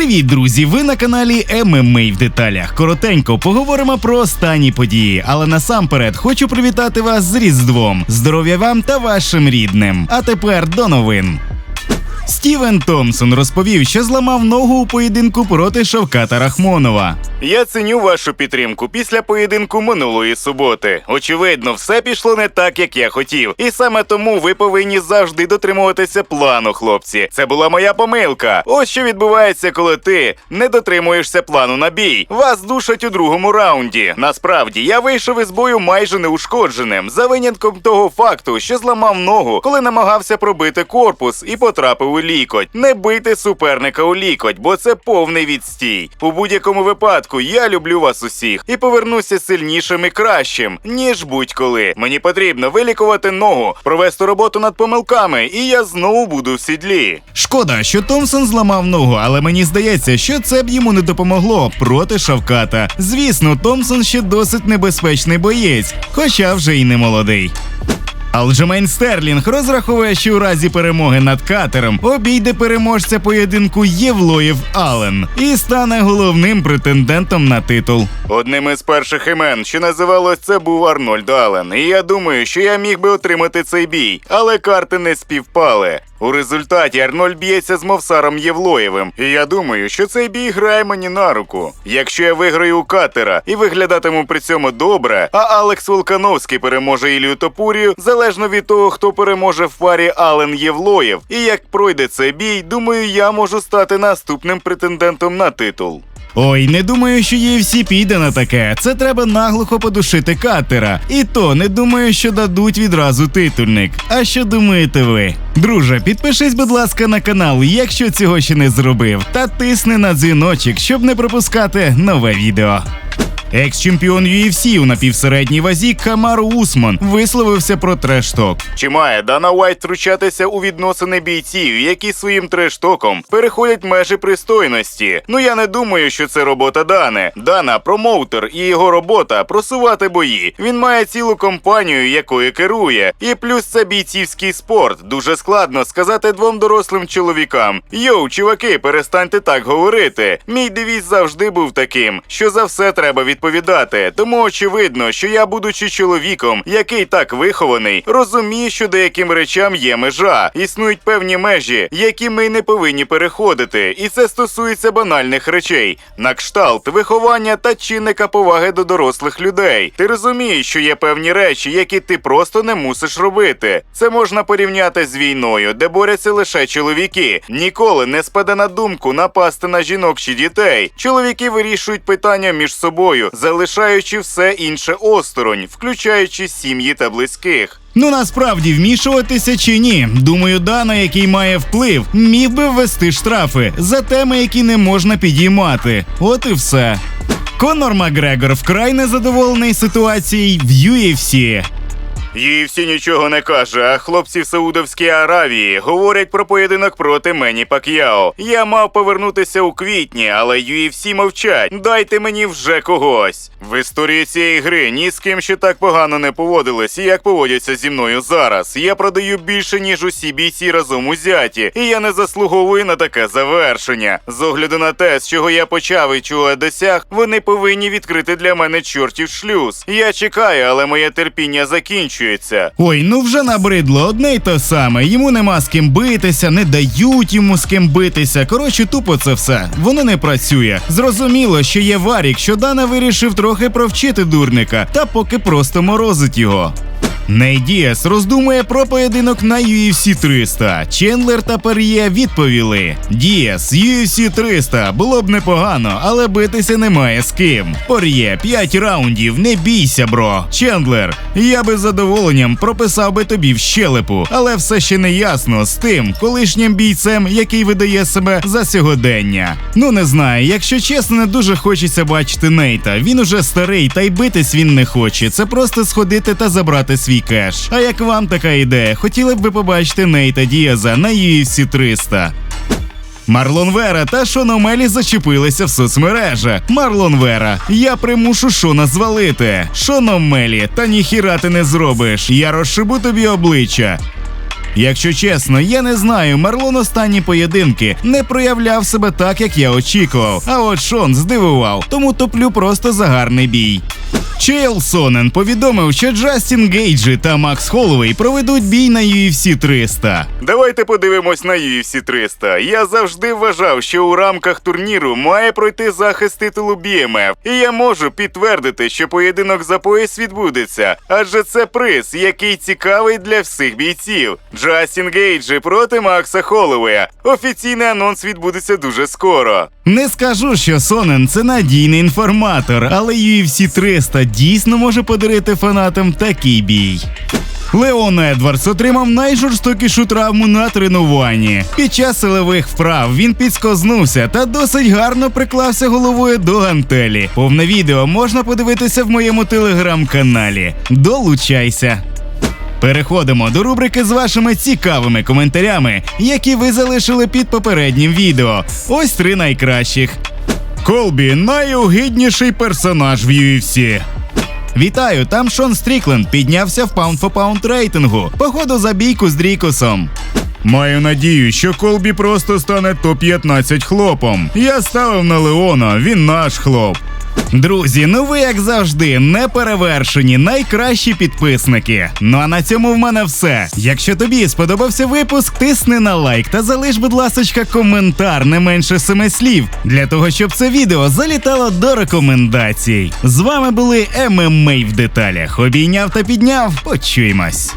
Привіт, друзі! Ви на каналі ММА в деталях. Коротенько поговоримо про останні події, але насамперед хочу привітати вас з Різдвом. Здоров'я вам та вашим рідним. А тепер до новин. Стівен Томпсон розповів, що зламав ногу у поєдинку проти Шавката Рахмонова. Я ціню вашу підтримку після поєдинку минулої суботи. Очевидно, все пішло не так, як я хотів. І саме тому ви повинні завжди дотримуватися плану, хлопці. Це була моя помилка. Ось що відбувається, коли ти не дотримуєшся плану на бій. Вас душать у другому раунді. Насправді, я вийшов із бою майже неушкодженим, за винятком того факту, що зламав ногу, коли намагався пробити корпус і потрапив у лікоть. Не бийте суперника у лікоть, бо це повний відстій. У будь-якому випадку я люблю вас усіх і повернуся сильнішим і кращим, ніж будь-коли. Мені потрібно вилікувати ногу, провести роботу над помилками, і я знову буду в сідлі. Шкода, що Томпсон зламав ногу, але мені здається, що це б йому не допомогло проти Шавката. Звісно, Томпсон ще досить небезпечний боєць, хоча вже й не молодий. Алджемейн Стерлінг розраховує, що у разі перемоги над катером обійде переможця поєдинку Євлоєв Ален і стане головним претендентом на титул. Одним із перших імен, що називалось це, був Арнольд Ален. І я думаю, що я міг би отримати цей бій, але карти не співпали. У результаті Арнольд б'ється з Мовсаром Євлоєвим, і я думаю, що цей бій грає мені на руку. Якщо я виграю у катера і виглядатиму при цьому добре, а Алекс Волкановський переможе Ілію Топурію, залежно від того, хто переможе в парі Ален Євлоєв. І як пройде цей бій, думаю, я можу стати наступним претендентом на титул. Ой, не думаю, що UFC піде на таке. Це треба наглухо подушити катера. І то не думаю, що дадуть відразу титульник. А що думаєте ви? Друже, підпишись, будь ласка, на канал, якщо цього ще не зробив, та тисни на дзвіночок, щоб не пропускати нове відео. Екс-чемпіон UFC у напівсередній вазі Камару Усман висловився про трешток. Чи має Дана Уайт втручатися у відносини бійців, які своїм трештоком переходять межі пристойності? Ну я не думаю, що це робота Дани. Дана промоутер і його робота просувати бої. Він має цілу компанію, якою керує. І плюс це бійцівський спорт. Дуже складно сказати двом дорослим чоловікам: Йоу, чуваки, перестаньте так говорити. Мій девіз завжди був таким, що за все треба відповідати. Тому очевидно, що я, будучи чоловіком, який так вихований, розумію, що деяким речам є межа. Існують певні межі, які ми не повинні переходити. І це стосується банальних речей, на кшталт, виховання та чинника поваги до дорослих людей. Ти розумієш, що є певні речі, які ти просто не мусиш робити. Це можна порівняти з війною, де борються лише чоловіки. Ніколи не спаде на думку напасти на жінок чи дітей. Чоловіки вирішують питання між собою, залишаючи все інше осторонь, включаючи сім'ї та близьких. Ну насправді вмішуватися чи ні? Думаю, Дана, який має вплив, міг би ввести штрафи за теми, які не можна підіймати. От і все. Конор Макгрегор вкрай незадоволений ситуацією в UFC. UFC нічого не каже, а хлопці в Саудовській Аравії говорять про поєдинок проти Мені Пак'яо. Я мав повернутися у квітні, але UFC мовчать. Дайте мені вже когось. В історії цієї гри ні з ким ще так погано не поводились, як поводяться зі мною зараз. Я продаю більше, ніж усі бійці разом узяті, і я не заслуговую на таке завершення. З огляду на те, з чого я почав і чого я досяг, вони повинні відкрити для мене чортів шлюз. Я чекаю, але моє терпіння закінчується. Ой, ну вже набридло одне й те саме. Йому нема з ким битися, не дають йому з ким битися. Коротше, тупо це все. Воно не працює. Зрозуміло, що є варік, що Дана вирішив трохи провчити дурника, та поки просто морозить його. Ней Діас роздумує про поєдинок на UFC 300. Чендлер та Пер'є відповіли: Діас, UFC 300 було б непогано, але битися немає з ким. Пор'є 5 раундів, не бійся, бро. Чендлер, я би з задоволенням прописав би тобі в щелепу, але все ще не ясно з тим колишнім бійцем, який видає себе за сьогодення. Ну не знаю, якщо чесно, не дуже хочеться бачити Нейта. Він уже старий, та й битись він не хоче. Це просто сходити та забрати свій кеш. А як вам така ідея? Хотіли б ви побачити Нейта Діаза на UFC 300? Марлон Вера та Шон Омелі зачепилися в соцмережах. Марлон Вера, я примушу Шона звалити. Шон Омелі, та ніхіра ти не зробиш. Я розшибу тобі обличчя. Якщо чесно, я не знаю, Марлон останні поєдинки не проявляв себе так, як я очікував. А от Шон здивував, тому топлю просто за гарний бій. Чейл Сонен повідомив, що Джастін Гейджі та Макс Холлоуей проведуть бій на UFC 300. Давайте подивимось на UFC 300. Я завжди вважав, що у рамках турніру має пройти захист титулу BMF. І я можу підтвердити, що поєдинок за пояс відбудеться, адже це приз, який цікавий для всіх бійців. Джастін Гейджі проти Макса Холлоуея. Офіційний анонс відбудеться дуже скоро. Не скажу, що Сонен це надійний інформатор, але UFC 300 дійсно може подарити фанатам такий бій. Леон Едвардс отримав найжорстокішу травму на тренуванні. Під час силових вправ він підскознувся та досить гарно приклався головою до гантелі. Повне відео можна подивитися в моєму телеграм-каналі. Долучайся! Переходимо до рубрики з вашими цікавими коментарями, які ви залишили під попереднім відео. Ось три найкращих. Колбі найогидніший персонаж в UFC. Вітаю, там Шон Стрікленд піднявся в паунд for паунд рейтингу. Походу за бійку з Дрікосом. Маю надію, що Колбі просто стане топ-15 хлопом. Я ставив на Леона, він наш хлоп. Друзі, ну ви як завжди, неперевершені, найкращі підписники. Ну а на цьому в мене все. Якщо тобі сподобався випуск, тисни на лайк та залиш, будь ласочка, коментар не менше семи слів, для того, щоб це відео залітало до рекомендацій. З вами були ММА в деталях. Обійняв та підняв. Почуємось.